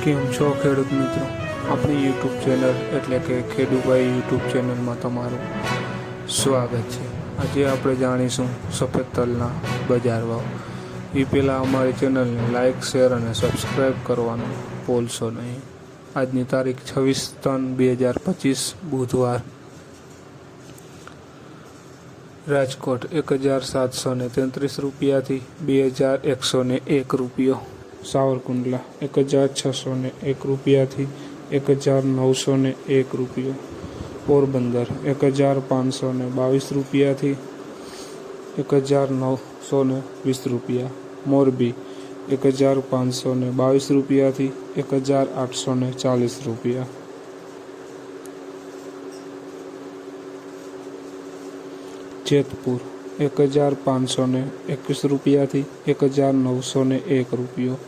કેમ છો ખેડૂત મિત્રો? આપણી યુટ્યુબ ચેનલ એટલે કે ખેડૂભાઈ યુટ્યુબ ચેનલમાં તમારું સ્વાગત છે. આજે આપણે જાણીશું સફેદ તલના બજાર ભાવ. એ પહેલાં અમારી ચેનલને લાઇક શેર અને સબસ્ક્રાઈબ કરવાનું ભૂલશો નહીં. આજની તારીખ છવ્વીસ ત્રણ બે હજાર પચીસ, બુધવાર. રાજકોટ એક હજાર સાતસો ને તેત્રીસ રૂપિયાથી બે હજાર એકસો ને એક રૂપિયો. સાવરકુંડલા, એક હજાર છસો ને એક રૂપિયાથી એક હજાર નવસો ને એક રૂપિયો. પોરબંદર, એક હજાર પાંચસો ને બાવીસ રૂપિયાથી એક હજાર નવસો ને વીસ રૂપિયા. મોરબી, એક હજાર પાંચસો ને બાવીસ રૂપિયાથી એક હજાર આઠસો ને ચાલીસ રૂપિયા. જેતપુર એક હજાર પાંચસો ને એકવીસ રૂપિયાથી એક હજાર નવસો ને એક રૂપિયો.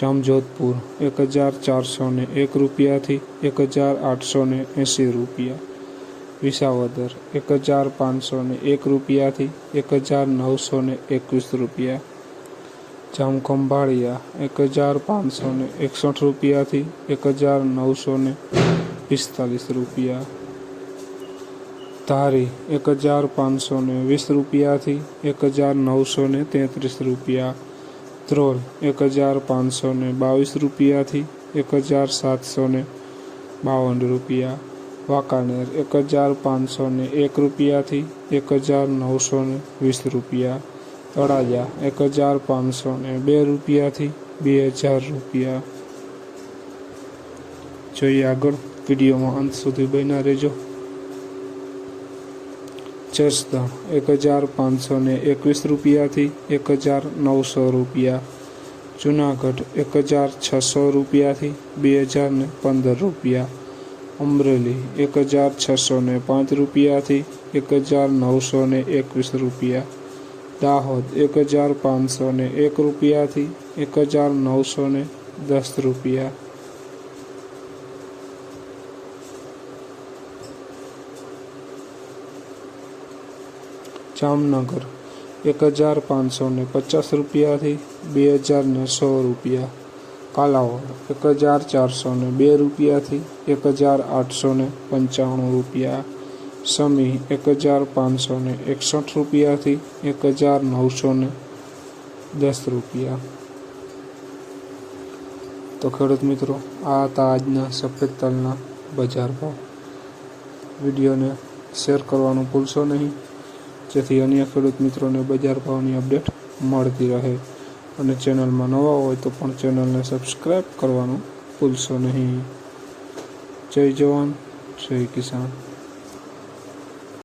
જામજોધપુર, એક હજાર ચારસો ને એક રૂપિયાથી એક હજાર આઠસો ને એંસી રૂપિયા. વિસાવદર, એક હજાર પાંચસો ને એક રૂપિયાથી એક હજાર નવસો ને એકવીસ રૂપિયા. જામખંભાળિયા, એક હજાર પાંચસો ને એકસઠ રૂપિયાથી એક હજાર નવસો ને પિસ્તાલીસ રૂપિયા. ધારી એક હજાર પાંચસો ને વીસ રૂપિયાથી એક હજાર નવસો ને તેત્રીસ રૂપિયા. ધ્રોલ એક હજાર પાંચસો ને બાવીસ રૂપિયાથી એક હજાર સાતસો ને બાવન રૂપિયા. વાંકાનેર એક હજાર પાંચસો ને એક રૂપિયાથી એક હજાર નવસો ને વીસ રૂપિયા. તળાજા એક હજાર પાંચસો ને બે રૂપિયાથી બે હજાર રૂપિયા. જોઈએ આગળ વિડીયોમાં અંત સુધી બન્યા રહેજો. જસદણ એક હજાર પાંચસો ને એકવીસ રૂપિયાથી એક હજાર નવસો રૂપિયા. જુનાગઢ એક હજાર છસો રૂપિયાથી બે હજાર ને પંદર રૂપિયા. અમરેલી એક હજાર છસો ને પાંચ રૂપિયાથી એક હજાર નવસો ને એકવીસ રૂપિયા. દાહોદ એક હજાર પાંચસો ને એક રૂપિયાથી એક હજાર નવસો ને દસ રૂપિયા. જામનગર, એક હજાર પાંચસો ને પચાસ રૂપિયાથી બે હજાર ને સો રૂપિયા. કાલાવડ, એક હજાર ચારસો ને બે રૂપિયાથી એક હજાર આઠસો ને પંચાણું રૂપિયા. સમી, એક હજાર પાંચસો ને એકસઠ રૂપિયાથી એક હજાર નવસો ને દસ રૂપિયા. તો ખેડૂત મિત્રો, આ હતા આજના સફેદ તલના બજાર ભાવ. વિડીયોને શેર કરવાનું ભૂલશો નહીં. જેથી અન્ય ખેડૂત મિત્રોને બજાર ભાવની અપડેટ મળતી રહે. અને ચેનલમાં નવા હોય તો પણ ચેનલને સબસ્ક્રાઈબ કરવાનું ભૂલશો નહીં. જય જવાન, જય કિસાન.